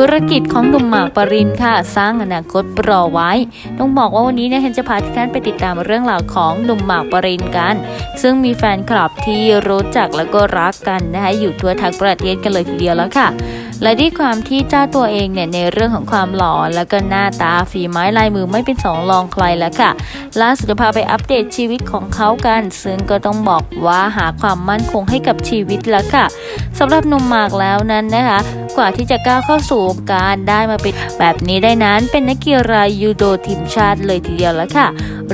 ธุรกิจของหนุ่มหมากปรินค่ะ สร้างอนาคตรอไว้ ต้องบอกว่าวันนี้เนี่ยเฮนจะพาทุกท่านไปติดตามเรื่องราวของหนุ่มหมากปรินกัน ซึ่งมีแฟนคลับที่รู้จักแล้วก็รักกันนะคะอยู่ทั่วทั้งประเทศกันเลยทีเดียวแล้วค่ะและด้วยความที่เจ้าตัวเองเนี่ยในเรื่องของความหล่อแล้วก็หน้าตาฝีไม้ลายมือไม่เป็นสองรองใครแล้วค่ะล่าสุดจะพาไปอัปเดตชีวิตของเขากัน ซึ่งก็ต้องบอกว่าหาความมั่นคงให้กับชีวิตแล้วค่ะสำหรับหนุ่มหมากแล้วนั้นนะคะ กว่าที่จะก้าวเข้าสู่วงการได้มาเป็นแบบนี้ได้นั้น เป็นนักกีฬายูโดทีมชาติเลยทีเดียวแล้วค่ะ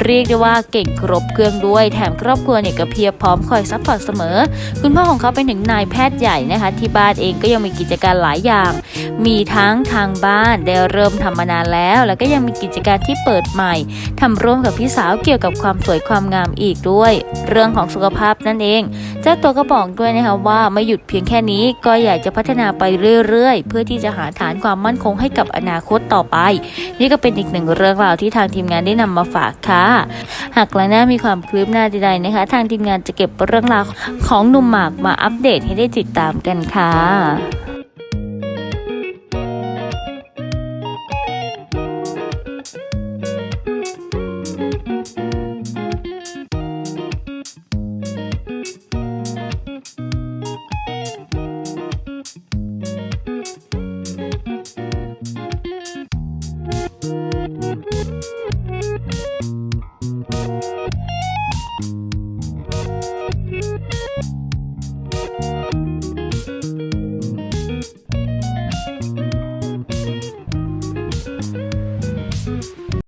เรียกได้ว่าเก่งครบเครื่องด้วย แถมครอบครัวเนี่ยก็เพียบพร้อมคอยซัพพอร์ตเสมอ คุณพ่อของเขาเป็นถึงนายแพทย์ใหญ่นะคะ ที่บ้านเองก็ยังมีกิจการหลายอย่าง มีทั้งทางบ้านได้เริ่มทำมานานแล้ว แล้วก็ยังมีกิจการที่เปิดใหม่ทำร่วมกับพี่สาวเกี่ยวกับความสวยความงามอีกด้วย เรื่องของสุขภาพนั่นเองเจ้าตัวก็บอกด้วยนะคะว่าไม่หยุดเพียงแค่นี้ก็อยากจะพัฒนาไปเรื่อยๆ เพื่อที่จะหาฐานความมั่นคงให้กับอนาคตต่อไป นี่ก็เป็นอีกหนึ่งเรื่องราวที่ทางทีมงานได้นำมาฝากค่ะหากหลังหน้ามีความคืบหน้าใดๆนะคะ ทางทีมงานจะเก็บเรื่องราวของหนุ่มหมากมาอัปเดตให้ได้ติดตามกันค่ะ